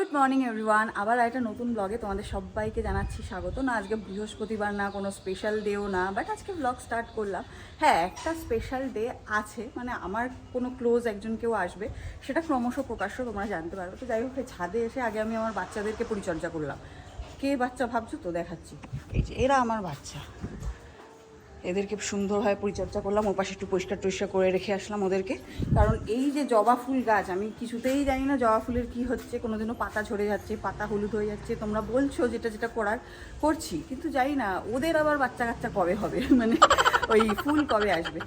Good morning everyone আবার একটা নতুন ব্লগে তোমাদের সবাইকে জানাচ্ছি স্বাগত। না, আজকে বৃহস্পতিবার না, কোনো স্পেশাল ডেও না বাট আজকে ব্লগ স্টার্ট করলাম। হ্যাঁ একটা স্পেশাল ডে আছে মানে আমার কোনো ক্লোজ একজন কেউ আসবে, সেটা ক্রমশ প্রকাশ্য, তোমরা জানতে পারবে তো যাই হোক ছাদে এসে আগে আমি আমার বাচ্চাদেরকে পরিচর্যা করলাম। কে বাচ্চা ভাবছ? তো দেখাচ্ছি। এই যে, এরা আমার বাচ্চা। এদেরকে সুন্দরভাবে পরিচর্যা করলাম, ওর পাশে একটু পরিষ্কার টরিষ্কার করে রেখে আসলাম ওদেরকে। কারণ এই যে জবা ফুল গাছ, আমি কিছুতেই জানি না জবা ফুলের কি হচ্ছে, কোনোদিনও পাতা ঝরে যাচ্ছে, পাতা হলুদ হয়ে যাচ্ছে, তোমরা বলছো যেটা যেটা করার, করছি। কিন্তু জানি না, ওদের আবার বাচ্চা কাচ্চা কবে হবে? মানে ওই ফুল কবে আসবে?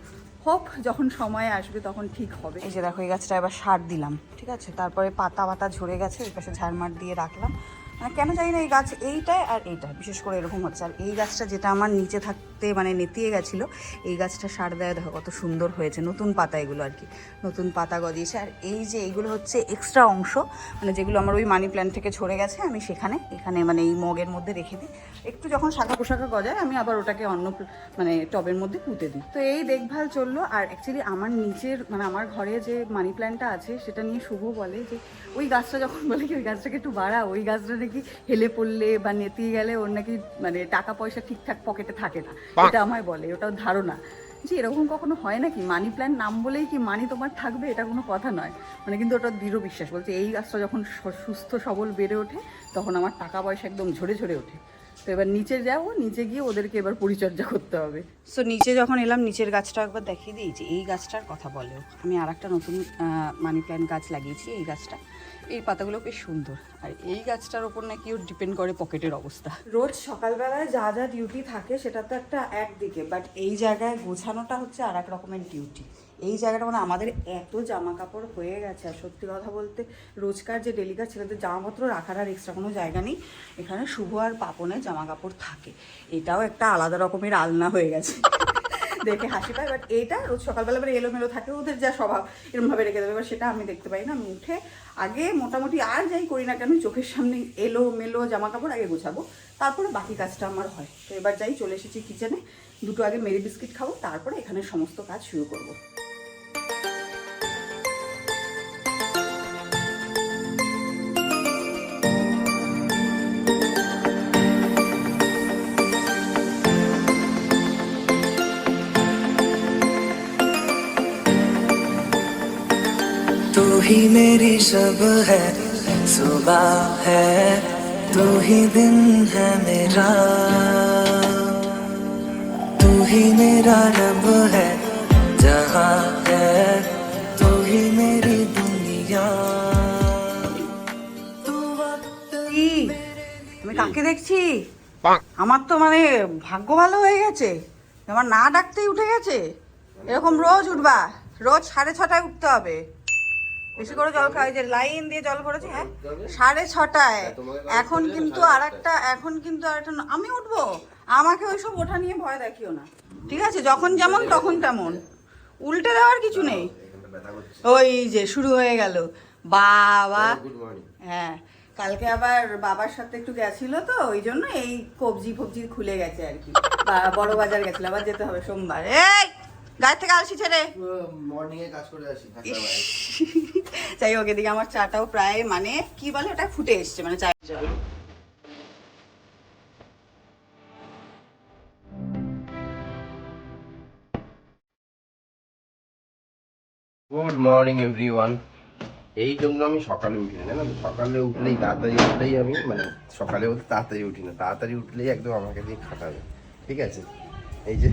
হোক, যখন সময় আসবে তখন ঠিক হবে। এই যে দেখো, এই গাছটা এবার সার দিলাম, ঠিক আছে? তারপরে পাতা পাতা ঝরে গেছে, ওই পাশে ঝাড়মার দিয়ে রাখলাম। মানে কেন জানি না, এই গাছ এইটায় আর এইটায়, বিশেষ করে এরকম হচ্ছে। আর এই গাছটা যেটা আমার নিচে থাকতে মানে নেতিয়ে গেছিল। এই গাছটা সার দেয়, দেখো কত সুন্দর হয়েছে, নতুন পাতা এগুলো আর কি। নতুন পাতা গজিয়েছে। আর এই যে এইগুলো হচ্ছে এক্সট্রা অংশ মানে যেগুলো আমার ওই মানি প্ল্যান্ট থেকে ঝরে গেছে, আমি সেখানে, এখানে মানে এই মগের মধ্যে রেখে দিই। একটু যখন শাখা পোশাখা গজায়, আমি আবার ওটাকে অন্য মানে টবের মধ্যে পুঁতে দিই। তো এই দেখভাল চলল। আর অ্যাকচুয়ালি আমার নিচের মানে আমার ঘরে যে মানি প্ল্যান্টটা আছে, সেটা নিয়ে শুভ বলে যে, ওই গাছটা যখন বলে কি, ওই গাছটাকে একটু বাড়া, ওই গাছটা নাকি হেলে পড়লে বা নেতিয়ে গেলে ওর নাকি মানে টাকা পয়সা ঠিকঠাক পকেটে থাকে না। এটা আমায় বলে ওটাও ধারণা। যে এরকম কখনো হয় নাকি? মানি প্ল্যান্ট নাম বলেই কি মানি তোমার থাকবে? এটা কোনো কথা নয়। মানে কিন্তু ওটা দৃঢ় বিশ্বাস। বলছে এই গাছটা যখন সুস্থ সবল বেড়ে ওঠে তখন আমার টাকা পয়সা একদম ঝরে ঝরে ওঠে। তো এবার নিচে যাব নিচে গিয়ে ওদেরকে এবার পরিচর্যা করতে হবে। সো নিচে যখন এলাম নিচের গাছটা একবার দেখিয়ে দিই যে এই গাছটার কথা বলেও আমি আর একটা নতুন মানি প্ল্যান্ট গাছ লাগিয়েছি এই গাছটা। এই পাতাগুলো বেশ সুন্দর। আর এই গাছটার ওপর নাকি ওর ডিপেন্ড করে পকেটের অবস্থা। রোজ সকালবেলায় যা যা ডিউটি থাকে সেটা তো একটা একদিকে বাট এই জায়গায় গোছানোটা হচ্ছে আর এক রকমের ডিউটি এই জায়গাটা মানে আমাদের এত জামা কাপড় হয়ে গেছে, আর সত্যি কথা বলতে রোজকার যে ডেলিকার ছেলেদের জামাপত্র রাখার আর এক্সট্রা কোনো জায়গা নেই। এখানে শুভ আর পাপনের জামা কাপড় থাকে। এটাও একটা আলাদা রকমের আলনা হয়ে গেছে। দেখে হাসি পায় বাট এইটা রোজ সকালবেলা মানে এলোমেলো থাকে, ওদের যা স্বভাব এরকমভাবে রেখে দেবে। এবার সেটা আমি দেখতে পাই না, আমি উঠে আগে মোটামুটি আর যাই করি না কেন, চোখের সামনে এলো মেলো জামা কাপড় আগে গোছাবো, তারপরে বাকি কাজটা আমার হয়। তো এবার যাই, চলে এসেছি কিচেনে দুটো আগে মেরি বিস্কিট খাব, তারপরে এখানে সমস্ত কাজ শুরু করব। ही मेरी सब है सुबह है तू ही दिन है मेरा तू ही मेरा रब है जहाँ है तू ही मेरी दुनिया तू वक्त কি আমি কাকে দেখছি আমার তো মানে ভাগ্য ভালো হয়ে গেছে আমার না ডাকতেই উঠে গেছে এরকম রোজ উঠবা রোজ সাড়ে ছটায় উঠতে হবে বেশি করে জল খাওয়া যে লাইন দিয়ে জল ভরেছি হ্যাঁ? সাড়ে ছটায়। এখন কিন্তু আর একটা এখন কিন্তু আর একটা আমি উঠবো? আমাকে ওইসব ওঠা নিয়ে ভয় দেখিও না। ঠিক আছে? যখন যেমন তখন তেমন। উল্টে দেওয়ার কিছু নেই। ওই যে শুরু হয়ে গেল। বাবা। হ্যাঁ। কালকে আবার বাবার সাথে একটু গেছিল তো ওই জন্য এই কবজি ফবজি খুলে গেছে আর কি। বড় বাজার গেছিল আবার যেতে হবে সোমবার। এই! গায়ের থেকে আলসি ছেড়ে মর্নিং এ কাজ করে আসি যাই হোক এদিকে আমার চাটাও প্রায় মানে কি বলে ওটা ফুটে এসছে মানে চা গুড মর্নিং এভরিওয়ান এই জন্য আমি সকালে উঠি না জানো? সকালে উঠলেই তাড়াতাড়ি উঠলেই আমি মানে সকালে বলতে তাড়াতাড়ি উঠি না তাড়াতাড়ি উঠলেই একদম আমাকে দিয়ে খাটাবে। ঠিক আছে? এই যে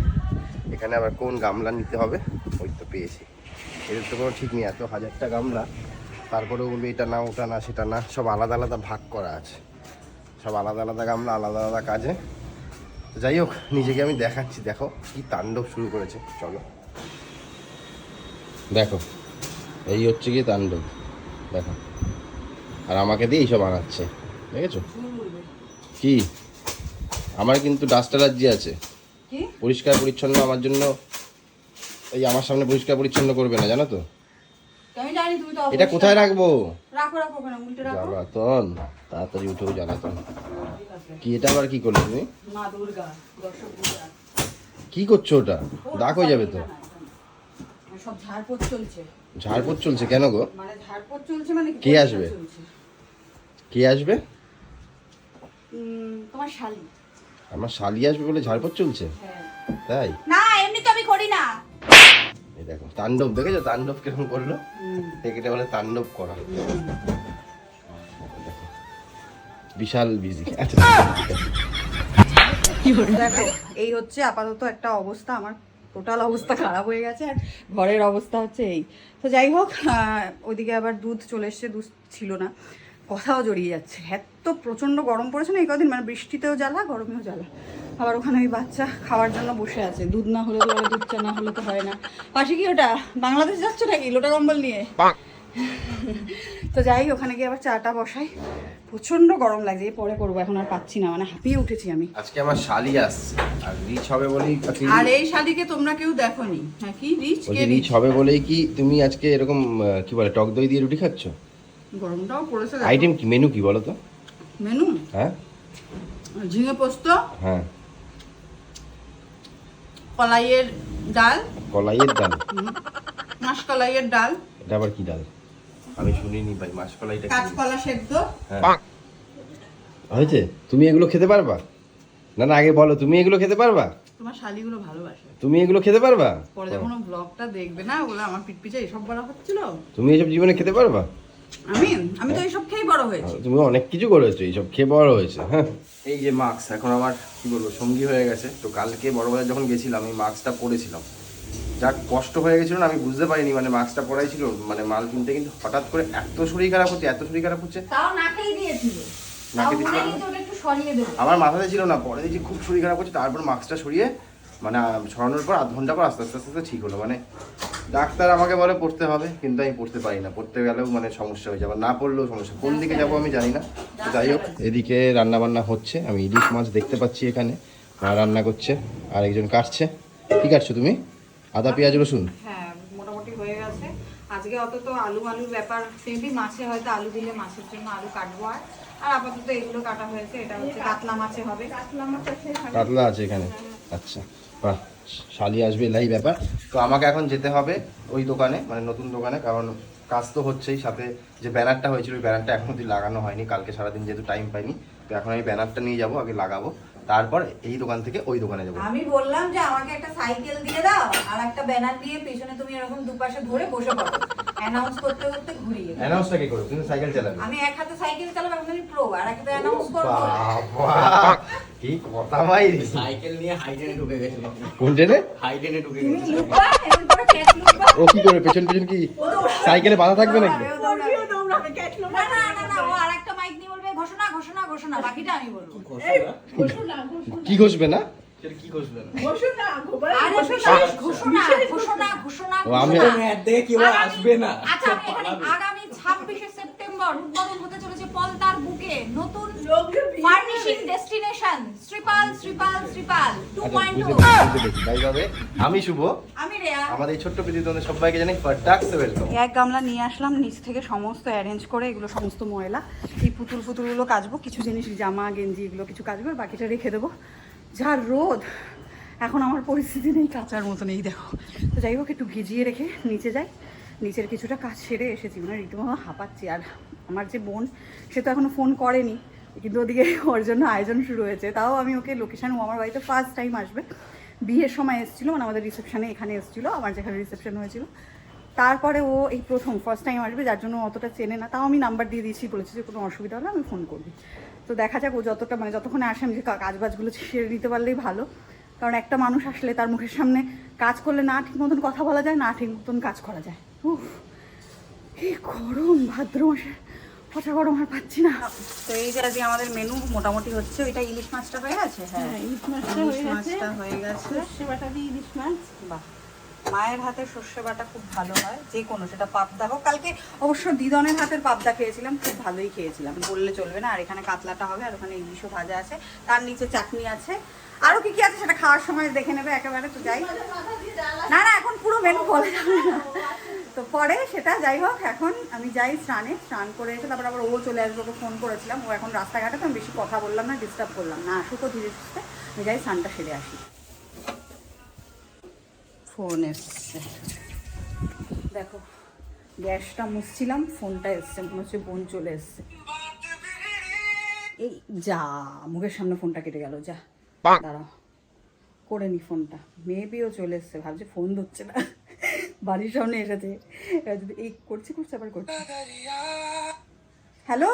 এখানে আবার কোন গামলা নিতে হবে, ওই তো পেয়েছি। এদের তো কোনো ঠিক নেই, এত হাজারটা গামলা। তারপরে বলবে এটা না, ওটা না, সেটা না, সব আলাদা আলাদা ভাগ করা আছে। সব আলাদা আলাদা গামলা, আলাদা আলাদা কাজে। যাই হোক, নিজেকে আমি দেখাচ্ছি, দেখো কি তাণ্ডব শুরু করেছে, চলো। দেখো, এই হচ্ছে কি তাণ্ডব, দেখো। আর আমাকে দিয়ে এইসব আনাচ্ছে, দেখেছ? কি? আমার কিন্তু ডাস্ট অ্যালার্জি আছে। পরিষ্কার পরিচ্ছন্ন আমার জন্য এই আমার সামনে পরিষ্কার পরিচ্ছন্ন করবে না জানো তো? এটা কোথায় রাখব? রাখো রাখো ওখানে উল্টে রাখো। জ্বালাতন তাড়াতাড়ি উঠেও জ্বালাতন কি এটা আবার কি করলে তুমি? মা দুর্গা কি করছ ওটা? দাগ হয়ে যাবে তো। না, না, না। সব চলছে। কেন গো? মানে চলছে মানে কে? আসবে? কে আসবে? তোমার শালি। আমার শালি আসবে বলে ঝাড়পট চলছে? তাই? না এমনি তো আমি করি না। এই দেখো তাণ্ডব দেখেছ তাণ্ডব কীরকম করল? একে বলে তাণ্ডব করা। বিশাল বিজি আচ্ছা। দেখো এই হচ্ছে আপাতত একটা অবস্থা আমার টোটাল অবস্থা খারাপ হয়ে গেছে আর ঘরের অবস্থা হচ্ছে এই। তো যাই হোক ওইদিকে আবার দুধ চলে এসছে দুধ ছিল না। কথাও জড়িয়ে যাচ্ছে। এত প্রচণ্ড গরম পড়েছে না এই কদিন মানে বৃষ্টিতেও জ্বালা গরমেও জ্বালা। আবার ওখানে ওই বাচ্চা খাওয়ার জন্য বসে আছে। দুধ না হলে তো দুধ চা না হলে তো হয় না। পাশে কি ওটা? বাংলাদেশ যাচ্ছ নাকি? লোটা কম্বল নিয়ে? তো যাই ওখানে গিয়ে আবার চাটা বসাই। প্রচণ্ড গরম লাগছে এই পরে করব এখন আর পাচ্ছি না মানে হাঁপিয়ে উঠেছি আমি। আজকে আমার শালি আসছে। আর রিচ হবে বলেই আর এই শালিকে তোমরা কেউ দেখোনি? হ্যাঁ কি? রিচ কে রিচ? হবে বলেই কি তুমি আজকে এরকম কি বলে টক দই দিয়ে রুটি খাচ্ছ? গরমটাও পড়েছে আইটেম কি? মেনু কি বলো তো মেনু হ্যাঁ। ঝিঙে পোস্ত হ্যাঁ। কলাইয়ের ডাল। কলাইয়ের ডাল? মাসকলাইয়ের ডাল। এটা আবার কি ডাল? আমি শুনিনি ভাই মাসকলাইটা কাঁচকলা সেদ্ধ। হ্যাঁ। হয়েছে? তুমি এগুলো খেতে পারবা? না না আগে বলো তুমি এগুলো খেতে পারবা? তোমার শালিগুলো ভালোবাসে। তুমি এগুলো খেতে পারবা? পরে যখন ব্লগটা দেখবে না ওগুলো আমার পিঠ পিছে এসব বলা হচ্ছিল। তুমি এসব জীবনে খেতে পারবা? আমি আমি তো এইসব খেয়েই বড় হয়েছি। তুমি অনেক কিছু করেছ এইসব খেয়ে বড় হয়েছে হ্যাঁ? এই যে মাস্ক এখন আমার কি বলব সঙ্গী হয়ে গেছে। তো কালকে বড়বাজার যখন গেছিলাম এই মাস্কটা পরেছিলাম। যাক কষ্ট হয়ে গেছিল না আমি বুঝতে পারিনি মানে মাস্কটা পরাই ছিল মানে মাল কিনতে কিন্তু হঠাৎ করে এত শরীর খারাপ হচ্ছে এত শরীর খারাপ হচ্ছে। তাও নাকেই দিয়েছিল। নাকে দেবো। আমার মাথাতে ছিল না পরে দেখছি খুব শরীর খারাপ হচ্ছে তারপর মাস্কটা সরিয়ে মানে ছড়ানোর পর আধ ঘণ্টা পর আস্তে আস্তে আস্তে ঠিক হলো। মানে ডাক্তার আমাকে বলে পড়তে হবে কিন্তু আমি পড়তে পারি না। পড়তে গেলেও মানে সমস্যা হয়ে যাবে। না পড়লেও সমস্যা। কোন দিকে যাব আমি জানি না। যাই হোক এদিকে রান্না বান্না হচ্ছে। আমি ইলিশ মাছ দেখতে পাচ্ছি এখানে। মা রান্না করছে আর একজন কাটছে। কি কাটছো তুমি? আদা পেঁয়াজ রসুন? হ্যাঁ মোটামুটি হয়ে গেছে। আজকে অত তো আলু আলুর ব্যাপার মাছে হয়তো আলু দিলে মাছের জন্য আলু কাটবো আর। আর আপাতত এগুলো কাটা হয়েছে। এটা হচ্ছে কাতলা মাছে হবে। কাতলা মাছ কাতলা আছে এখানে। আচ্ছা। বাহ শালি আসবে এলাই ব্যাপার। তো আমাকে এখন যেতে হবে ওই দোকানে মানে নতুন দোকানে কারণ কাজ তো হচ্ছেই সাথে যে ব্যানারটা হয়েছিল ওই ব্যানারটা এখনও অব্দি লাগানো হয়নি কালকে সারাদিন যেহেতু টাইম পাইনি তো এখন আমি ব্যানারটা নিয়ে যাব আগে লাগাবো তারপর এই দোকান থেকে ওই দোকানে যাব। আমি বললাম যে আমাকে একটা সাইকেল দিয়ে দাও আর একটা ব্যানার দিয়ে পেছনে তুমি এরকম দুপাশে ধরে বসে পড়ো। অ্যানাউন্স করতে করতে ঘুরিয়ে অ্যানাউন্সটা কি করো? তুমি সাইকেল চালাবে। আমি এক হাতে সাইকেল চালাবো এখন আমি প্রো আর একটা অ্যানাউন্স করব। বাবা। কি কথা ভাই? সাইকেল নিয়ে হাইটেনে ঢুকে গেছিল। কোন ট্রেনে? ঢুকে গেছিল। ও কি করে পেছন পেছন কি? সাইকেলে বাধা থাকবে নাকি? না না না না ও আরেকটা মাইক নিয়ে বলবে ঘোষণা ঘোষণা ঘোষণা বাকিটা আমি বলব। কি ঘষবে না? সেটা কি করছিল না? আরে ঘোষণা। ঘোষণা ঘোষণা ঘোষণা ও, আমি- দেখে কেউ আসবে না? আচ্ছা আমি এখানে আগামী 26শে সেপ্টেম্বর উদ্বোধন হতে চলেছে পলতার বুকে নতুন ফার্নিশিং ডেস্টিনেশন। শ্রীপাল শ্রীপাল শ্রীপাল আচ্ছা 2.0 পেরেছি, বুঝতে আমি শুভ। আমি রেয়া। আমাদের এই ছোট্ট তোমাদের সবাইকে জানাই ফাটাক্স ওয়েলকাম এক গামলা নিয়ে আসলাম নিচ থেকে সমস্ত অ্যারেঞ্জ করে এগুলো সমস্ত ময়লা এই পুতুল ফুতুলগুলো কাচবো কিছু জিনিস জামা গেঞ্জি এগুলো কিছু কাচবো আর বাকিটা রেখে দেবো। যা রোদ এখন আমার পরিস্থিতি নেই কাচার মতো নেই দেখো। তো যাই হোক একটু ভিজিয়ে রেখে নিচে যাই। নিচের কিছুটা কাজ সেরে এসেছি। মানে রীতিমতো হাঁপাচ্ছি আর আমার যে বোন, সে তো এখনও ফোন করেনি। কিন্তু ওদিকে ওর জন্য আয়োজন শুরু হয়েছে। তাও আমি ওকে লোকেশান ও আমার বাড়িতে ফার্স্ট টাইম আসবে। বিয়ের সময় এসেছিল মানে আমাদের রিসেপশানে এখানে এসেছিল, আমার যেখানে রিসেপশন হয়েছিল। তারপরে ও এই প্রথম ফার্স্ট টাইম আসবে, যার জন্য অতটা চেনে না। তাও আমি নাম্বার দিয়ে দিয়েছি, বলেছি যে কোনো অসুবিধা হলে আমি ফোন করবি। তো দেখা যাক ও যতটা মানে যতক্ষণে আসে আমি যে কাজবাজগুলো সেরে নিতে পারলেই ভালো। কারণ একটা মানুষ আসলে তার মুখের সামনে কাজ করলে না ঠিক মতন কথা বলা যায়, না ঠিক মতন কাজ করা যায়। উফ এই গরম ভাদ্র মাসে পচা গরম আর পাচ্ছি না। তো এই যে আজকে আমাদের মেনু মোটামুটি হচ্ছে ওইটা ইলিশ মাছটা হয়ে গেছে? হ্যাঁ। ইলিশ মাছটা ইলিশ হয়ে গেছে। মাছটা হয়ে গেছে। সর্ষে বাটা দিয়ে ইলিশ মাছ। বাহ। মায়ের হাতের সর্ষে বাটা খুব ভালো হয় যে কোনো সেটা পাবদা হোক। কালকে অবশ্য দিদনের হাতের পাবদা খেয়েছিলাম খুব ভালোই খেয়েছিলাম। বললে চলবে না আর এখানে কাতলাটা হবে আর ওখানে ইলিশও ভাজা আছে। তার নিচে চাটনি আছে। আরও কি কি আছে সেটা খাওয়ার সময় দেখে নেবে একেবারে তো যাই। না না এখন পুরো মেনু বলা যাবে না। তো পরে সেটা যাই হোক এখন আমি যাই স্নানে স্নান করে এসে তারপর আবার ও চলে আসবে ওকে ফোন করেছিলাম। ও এখন রাস্তাঘাটে তো আমি বেশি কথা বললাম না ডিস্টার্ব করলাম না। আসুক ও ধীরে সুস্থে আমি যাই স্নানটা সেরে আসি। ফোন এসছে। দেখো গ্যাসটা মুছছিলাম ফোনটা এসছে মনে হচ্ছে বোন চলে এসছে। এই যা মুখের সামনে ফোনটা কেটে গেল যা। দাঁড়াও করে নি ফোনটা মেবিও চলে এসছে ভাবছে ফোন ধরছে না। বাড়ির সামনে এসেছে এই করছে করছে আবার করছে হ্যালো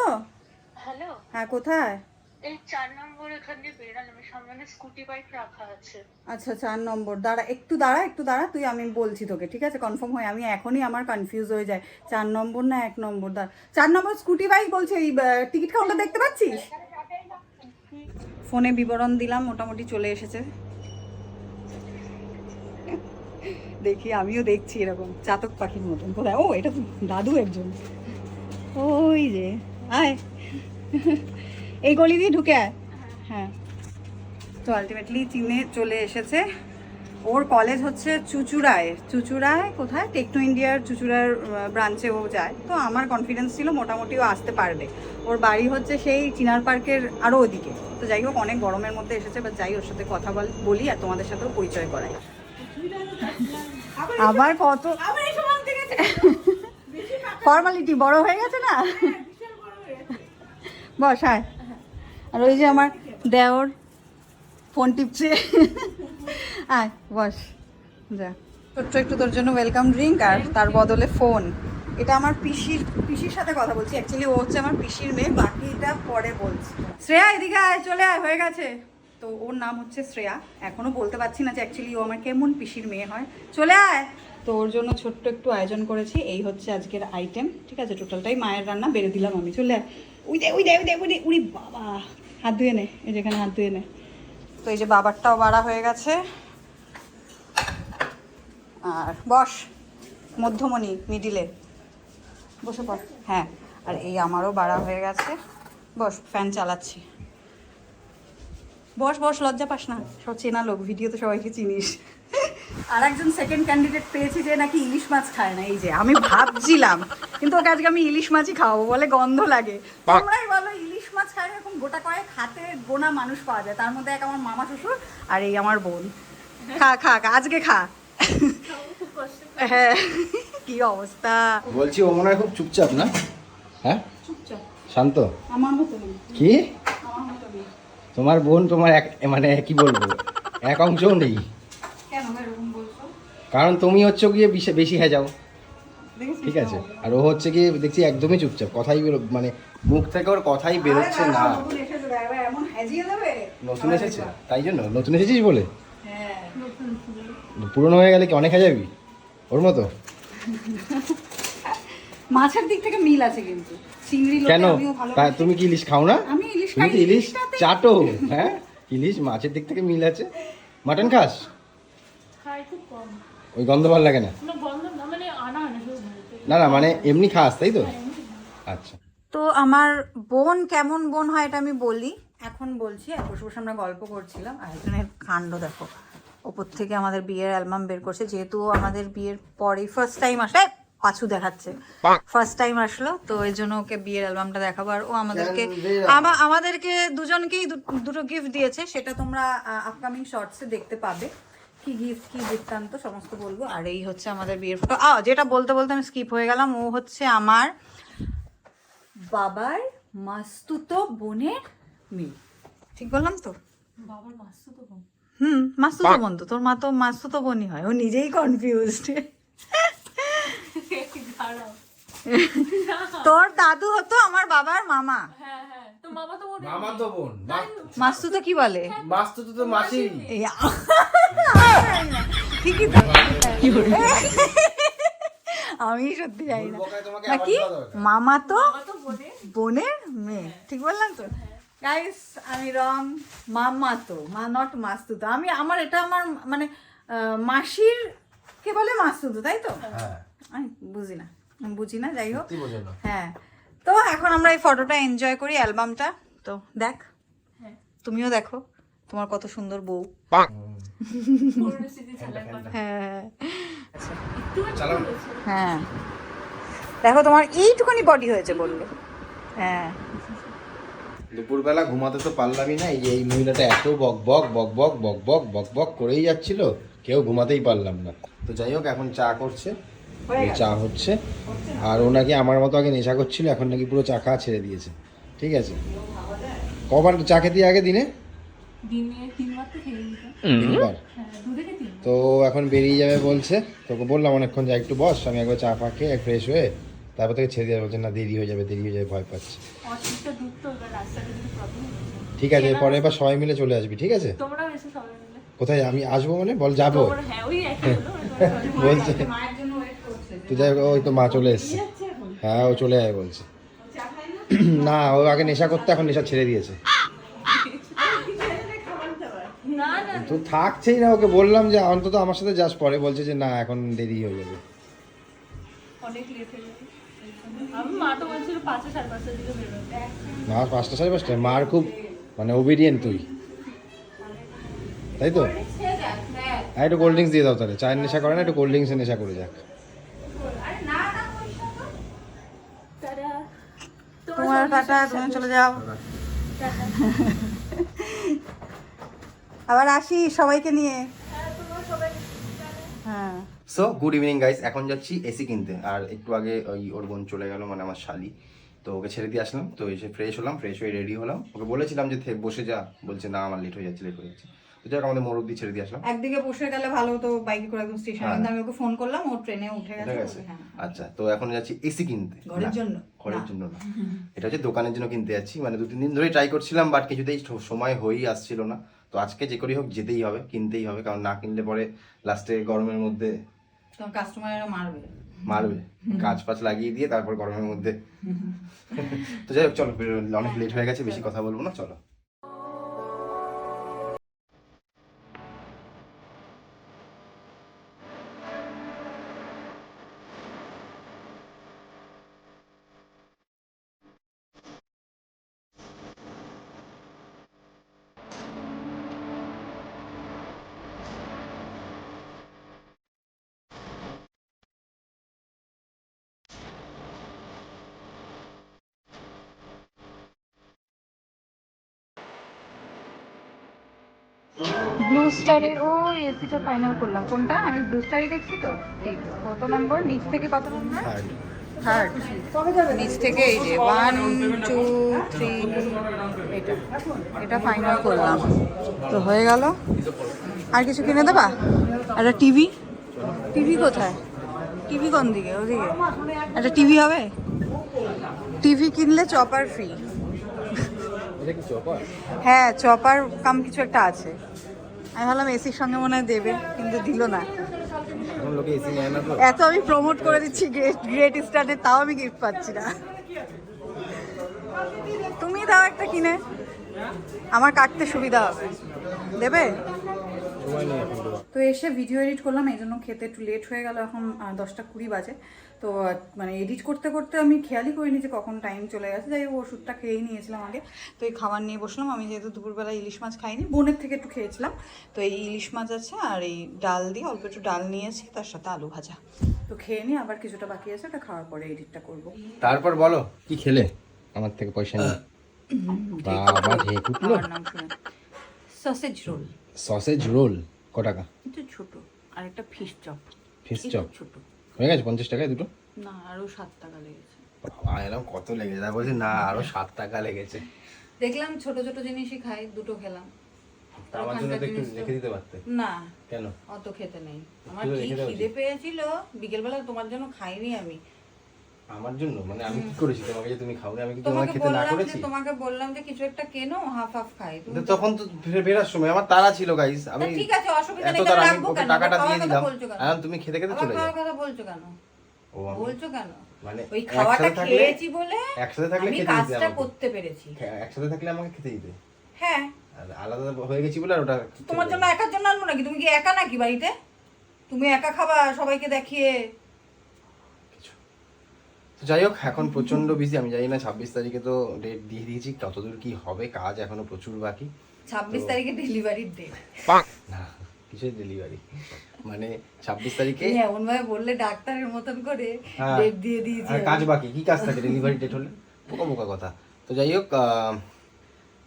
হ্যালো হ্যাঁ কোথায় এই চার নম্বর এখান বেরালাম সামনে স্কুটি বাইক রাখা আছে আচ্ছা চার নম্বর দাঁড়া একটু দাঁড়া একটু দাঁড়া তুই আমি বলছি তোকে ঠিক আছে কনফার্ম হয় আমি এখনই আমার কনফিউজ হয়ে যায় চার নম্বর না এক নম্বর দাঁড়া চার নম্বর স্কুটি বাইক বলছে এই টিকিট কাউন্টার দেখতে পাচ্ছিস ফোনে বিবরণ দিলাম মোটামুটি চলে এসেছে দেখি, আমিও দেখছি এরকম চাতক পাখির মতন। কোথায়? ও, এটা তো দাদু একজন। ওই যে, আয়। এই গলি দিয়ে ঢুকে আয়। হ্যাঁ। তো আলটিমেটলি চীনে চলে এসেছে। ওর কলেজ হচ্ছে চুচুড়ায়। চুচুড়ায় কোথায়? টেকনো ইন্ডিয়ার চুচুড়ার ব্রাঞ্চে ও যায়। তো আমার কনফিডেন্স ছিল মোটামুটি ও আসতে পারবে। ওর বাড়ি হচ্ছে সেই চিনার পার্কের আরও ওদিকে। তো যাই হোক, অনেক গরমের মধ্যে এসেছে বা যাই ওর সাথে কথা বল, বলি আর তোমাদের সাথেও পরিচয় করাই। আবার কত ফর্মালিটি বড় হয়ে গেছে না? বস আয়। আর ওই যে আমার দেওর ফোন টিপছে। আয় বস যা। ছোট্ট একটু তোর জন্য ওয়েলকাম ড্রিঙ্ক আর তার বদলে ফোন এটা আমার পিসির পিসির সাথে কথা বলছি। অ্যাকচুয়ালি ও হচ্ছে আমার পিসির মেয়ে বাকিটা পরে বলছি। শ্রেয়া এদিকে আয় চলে আয় হয়ে গেছে। তো ওর নাম হচ্ছে শ্রেয়া। এখনও বলতে পারছি না যে অ্যাকচুয়ালি ও আমার কেমন পিসির মেয়ে হয়। চলে আয়! তো ওর জন্য ছোট্ট একটু আয়োজন করেছি। এই হচ্ছে আজকের আইটেম ঠিক আছে টোটালটাই মায়ের রান্না, বেড়ে দিলাম আমি। চলে আয়! উই দে উই দে উই দে দে, উড়ি বাবা! হাত ধুয়ে নে, এই যেখানে হাত ধুয়ে নে। তো এই যে বাবারটাও বাড়া হয়ে গেছে। আর বস, মধ্যমণি মিডিলে বসে পড়। হ্যাঁ আর এই আমারও বাড়া হয়ে গেছে। বস ফ্যান চালাচ্ছি। বস বস লজ্জা পাস না। সব চেনা লোক ভিডিও তো সবাইকে চিনিস। আর একজন সেকেন্ড ক্যান্ডিডেট পেয়েছি যে নাকি ইলিশ মাছ খায় না এই যে আমি ভাবছিলাম। কিন্তু ওকে আজকে আমি ইলিশ মাছই খাওয়াবো বলে গন্ধ লাগে। তোমরাই বলো ইলিশ মাছ খায় এরকম গোটা কয়েক হাতে গোনা মানুষ পাওয়া যায়। তার মধ্যে এক আমার মামা শ্বশুর আর এই আমার বোন। খা খা খা, আজকে খা। হ্যাঁ কি অবস্থা? বলছি ও মনে হয় খুব চুপচাপ না? হ্যাঁ? চুপচাপ। শান্ত? আমার মতো কি? তোমার বোন তোমার এক মানে কি বলব এক অংশও নেই। কারণ তুমি হচ্ছে গিয়ে বেশি হ্যাঁ যাও। ঠিক আছে? আর ও হচ্ছে গিয়ে দেখছি একদমই চুপচাপ কথাই মানে মুখ থেকে ওর কথাই বেরোচ্ছে না। নতুন এসেছে, তাই জন্য? নতুন এসেছিস বলে? হ্যাঁ। পুরনো হয়ে গেলে কি অনেক হয়ে যাবি ওর মতো? মাছের দিক থেকে মিল আছে কিন্তু। চিংড়ি কেন। তুমি কি ইলিশ খাও না? আমি তো ইলিশ চাটো হ্যাঁ? ইলিশ মাছের দিক থেকে মিল আছে। মাটন খাস? খাই খুব কম। ওই গন্ধ ভালো লাগে না? না মানে আনা হয় না শুধু। না মানে এমনি খাস তাই তো? আচ্ছা। তো আমার বোন কেমন বোন হয় এটা আমি বলি। এখন বলছি আর বসে বসে আমরা গল্প করছিলাম। আর একজনের কাণ্ড দেখো। ওপর থেকে আমাদের বিয়ের অ্যালবাম বের করছে যেহেতু আমাদের বিয়ের পরেই ফার্স্ট টাইম আসে। পাছু দেখাচ্ছে। ফার্স্ট টাইম আসলো তো এই জন্য ওকে বিয়ের অ্যালবামটা দেখাবো। আর ও আমাদেরকে আমাদেরকে দুজনকেই দু- দুটো গিফট দিয়েছে সেটা তোমরা আপকামিং শর্টসে দেখতে পাবে। কি গিফট কি বৃত্তান্ত সমস্ত বলব। আর এই হচ্ছে আমাদের বিয়ের ফটো আ যেটা বলতে বলতে আমি স্কিপ হয়ে গেলাম। ও হচ্ছে আমার বাবার মাস্তুতো বোনের মেয়ে। ঠিক বললাম তো? বাবার মাসু তো কম হুম মাস্তুতো বোন তো। তোর মা তো মাস্তুতো বোনই হয়। ও নিজেই কনফিউজড তোর দাদু হতো আমার বাবার মামা। হ্যাঁ হ্যাঁ। তো মামা তো বলে মামা তো কি বলে? মাছ তো তো মাসি। ঠিকই তো। আমি সত্যি জানি না। নাকি? মামা তো তো বোনের। মেয়ে। ঠিক বললাম তো? গাইস আমি রং মামা তো মা নট মাস্তুতো আমি আমার এটা আমার মানে মাসির কে বলে মাস্তুতো তাই তো? হ্যাঁ। আমি বুঝি না বুঝি না যাই হোক। হ্যাঁ। তো এখন আমরা এই ফটোটা এনজয় করি অ্যালবামটা তো দেখ হ্যাঁ। তুমিও দেখো তোমার কত সুন্দর বউ। হ্যাঁ। হ্যাঁ। দেখো তোমার এইটুখানি বডি হয়েছে বলল। হ্যাঁ। দুপুরবেলা ঘুমাতে তো পারলামই না এই যে এই মহিলাটা এত বক বক বক বক বক বক বক বক করেই যাচ্ছিল কেউ ঘুমাতেই পারলাম না। তো যাই হোক এখন চা করছে? চা হচ্ছে। আর ও নাকি আমার মতো আগে নেশা করছিল এখন নাকি পুরো চা খাওয়া ছেড়ে দিয়েছে। ঠিক আছে। কবার চা খেতে আগে দিনে? দিনে তিনবার তো হ্যাঁ এখন বেরিয়ে যাবে বলছে। তোকে বললাম অনেকক্ষণ যা একটু বস আমি একবার চা ফা খেয়ে ফ্রেশ হয়ে তারপর থেকে ছেড়ে দেওয়া বলছে না দেরি হয়ে যাবে দেরি হয়ে যাবে ভয় পাচ্ছে। ঠিক আছে এরপরে এবার সবাই মিলে চলে আসবি ঠিক আছে? কোথায়? আমি আসব মানে বল যাব। হ্যাঁ বলছে মায়ের জন্য ওয়েট করছে তো যাই হোক, ওই তো মা চলে এসছে। হ্যাঁ ও চলে যায় বলছে। না ও আগে নেশা করতে এখন নেশা ছেড়ে দিয়েছে। তো থাকছেই না ওকে বললাম যে অন্তত আমার সাথে যাস পরে বলছে যে না এখন দেরি হয়ে যাবে। পাঁচটা সাড়ে না পাঁচটা সাড়ে পাঁচটায় মার খুব মানে ওবিডিয়েন্ট তুই। তাই তো? হ্যাঁ একটু কোল্ড ড্রিঙ্কস দিয়ে দাও তাহলে। চায়ের নেশা করে না একটু কোল্ড ড্রিঙ্কসের নেশা করে যাক। তোমার টাটা তুমি চলে যাও। আবার আসি সবাইকে নিয়ে। সো গুড ইভিনিং গাইস এখন যাচ্ছি এসি কিনতে। আর একটু আগে ওই ওর বোন চলে গেল মানে আমার শালি। তো ওকে ছেড়ে দিয়ে আসলাম। তো এসে ফ্রেশ হলাম ফ্রেশ হয়ে রেডি হলাম। ওকে বলেছিলাম যে বসে যা। বলছে, না, আমার লেট হয়ে যাচ্ছে লেট হয়ে যাচ্ছে। হোক আমাদের অব্দি ছেড়ে দিয়ে আসলাম। একদিকে বসে গেলে ভালো হতো বাইকে করে একদম স্টেশনে হ্যাঁ। কিন্তু আমি ওকে ফোন করলাম ও ট্রেনে উঠে গেছে। হ্যাঁ। আচ্ছা তো এখন যাচ্ছি এসি কিনতে। ঘরের জন্য? ঘরের জন্য না। এটা হচ্ছে দোকানের জন্য কিনতে যাচ্ছি। মানে দু তিন দিন ধরেই ট্রাই করছিলাম বাট কিছুতেই সময় হয়েই আসছিল না। তো আজকে যে করেই হোক যেতেই হবে কিনতেই হবে। কারণ না কিনলে পরে লাস্টে গরমের মধ্যে কাস্টমাররা মারবে। মারবে। কাজ ফাজ লাগিয়ে দিয়ে তারপর গরমের মধ্যে। তো যাই হোক চলো অনেক লেট হয়ে গেছে বেশি কথা বলব না চলো। ব্লু স্টারে ও এসিটা ফাইনাল করলাম। কোনটা? আমি ব্লু স্টারই দেখছি তো? ঠিক। কত নম্বর নিচ থেকে কত নম্বর থার্ড নিচ থেকে এই যে ওয়ান টু থ্রি এটা। এটা ফাইনাল করলাম। তো হয়ে গেল? আর কিছু কিনে দেবা? একটা টিভি টিভি কোথায়? টিভি কোন দিকে? ওদিকে। একটা টিভি হবে? টিভি কিনলে চপার ফ্রি হ্যাঁ চপার কাম কিছু একটা আছে। আমি ভাবলাম এসির সঙ্গে মনে হয় দেবে কিন্তু দিল না। এত আমি প্রমোট করে দিচ্ছি গ্রেট স্টার্টে তাও আমি গিফট পাচ্ছি না। তুমি দাও একটা কিনে। আমার কাটতে সুবিধা হবে। দেবে? তো এসে ভিডিও এডিট করলাম এই জন্য খেতে একটু লেট হয়ে গেল এখন দশটা কুড়ি বাজে। তো মানে এডিট করতে করতে আমি খেয়ালই করিনি যে কখন টাইম চলে গেছে। যাই হোক ওষুধটা খেয়েই নিয়েছিলাম আগে। তো এই খাবার নিয়ে বসলাম। আমি যেহেতু দুপুরবেলা ইলিশ মাছ খাইনি বোনের থেকে একটু খেয়েছিলাম। তো এই ইলিশ মাছ আছে আর এই ডাল দিয়ে অল্প একটু ডাল নিয়েছি তার সাথে আলু ভাজা। তো খেয়ে নিই আবার কিছুটা বাকি আছে ওটা খাওয়ার পরে এডিটটা করব। তারপর বলো কি খেলে? আমার থেকে পয়সা নিয়ে। বাবা সসেজ রোল সসেজ রোল ক টাকা? একটু ছোট আর একটা ফিশ চপ ফিশ চপ ছোট। হয়ে গেছে পঞ্চাশ টাকায় দুটো? না আরও সাত টাকা লেগেছে। বাবা এরকম কত লেগেছে? তারপর বলছে না আরও সাত টাকা লেগেছে। দেখলাম ছোট ছোট জিনিসই খাই দুটো খেলাম। আমার জন্য একটু রেখে দিতে পারতে। না কেন? অত খেতে নেই। আমার কি খিদে পেয়েছিল? বিকেলবেলা তোমার জন্য খাইনি আমি। আমার জন্য? মানে আমি কি করেছি? তোমাকে যে তুমি খাওনি আমি কি তোমাকে খেতে না করেছি? তোমাকে বললাম যে কিছু একটা কেনো হাফ হাফ খাই। তুমি তখন তো ফের বেরার সময়। আমার তাড়া ছিল গাইস আমি ঠিক আছে, অসুবিধা নেই, তাহলে আমি ওকে টাকাটা দিয়ে দিলাম। আর তুমি খেতে খেতে চলে যাও। কথা বলছো কেন? ও বলছো কেন? মানে ওই খাওয়াটা খেয়েছি বলে একসাথে থাকলে খেতে দিতে কাজটা করতে পেরেছি। একসাথে থাকলে আমাকে খেতে দিতে। হ্যাঁ। আলাদা হয়ে গেছি বলে আর ওটা তোমার জন্য একার জন্য আনব নাকি? তুমি কি একা নাকি বাড়িতে? তুমি একা খাবা সবাইকে দেখিয়ে যাই হোক এখন প্রচণ্ড বিজি আমি জানি না ছাব্বিশ তারিখে তো ডেট দিয়ে দিয়েছি কতদূর কি হবে কাজ এখনও প্রচুর বাকি। ছাব্বিশ তারিখে ডেলিভারির ডেট না কিসের ডেলিভারি মানে ছাব্বিশ তারিখে এমন ভাবে বললে ডাক্তারের মতন করে হ্যাঁ। ডেট দিয়ে দিয়েছি আর কাজ বাকি কি কাজ থাকে? ডেলিভারি ডেট হলে? বোকা বোকা কথা। তো যাই হোক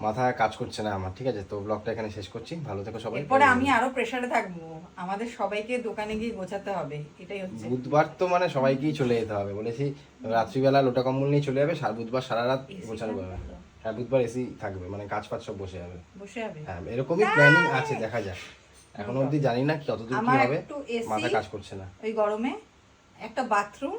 মাথায় কাজ করছে না আমার ঠিক আছে? তো ব্লগটা এখানে শেষ করছি। ভালো থেকো সবাই। এরপরে আমি আরও প্রেসারে থাকব। আমাদের সবাইকে দোকানে গিয়ে গোছাতে হবে এটাই হচ্ছে। বুধবার তো মানে সবাইকেই চলে যেতে হবে। বলেছি রাত্রিবেলা লোটা কম্বল নিয়ে চলে যাবে সার বুধবার সারা রাত গোছানো যাবে। হ্যাঁ বুধবার এসি থাকবে মানে কাজ ফাজ সব বসে যাবে। বসে যাবে? হ্যাঁ এরকমই প্ল্যানিং আছে দেখা যাক। এখন অবধি জানি না কতদূর কি হবে। মাথা কাজ করছে না। ওই গরমে একটা বাথরুম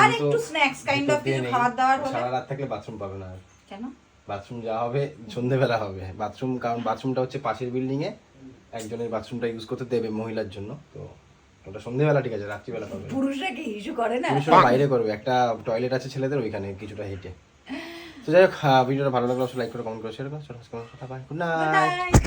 আর একটু of ভিতর দিয়ে কিছু খাবার দাবার হলে? সারা রাত থাকলে বাথরুম পাবে না। কেন? বাথরুম যাওয়া হবে সন্ধেবেলা হবে। বাথরুম কারণ বাথরুমটা হচ্ছে পাশের বিল্ডিংয়ে একজনের বাথরুমটা ইউজ করতে দেবে মহিলার জন্য তো ওটা সন্ধেবেলা ঠিক আছে রাত্রিবেলা পাবে না। পুরুষরা কি ইস্যু করে না? পুরুষরা বাইরে করবে একটা টয়লেট আছে ছেলেদের ওইখানে কিছুটা হেঁটে। তো যাই হোক ভিডিওটা ভালো লাগলে লাইক করে কমেন্ট করে শেয়ার করো চলো গুড নাইট.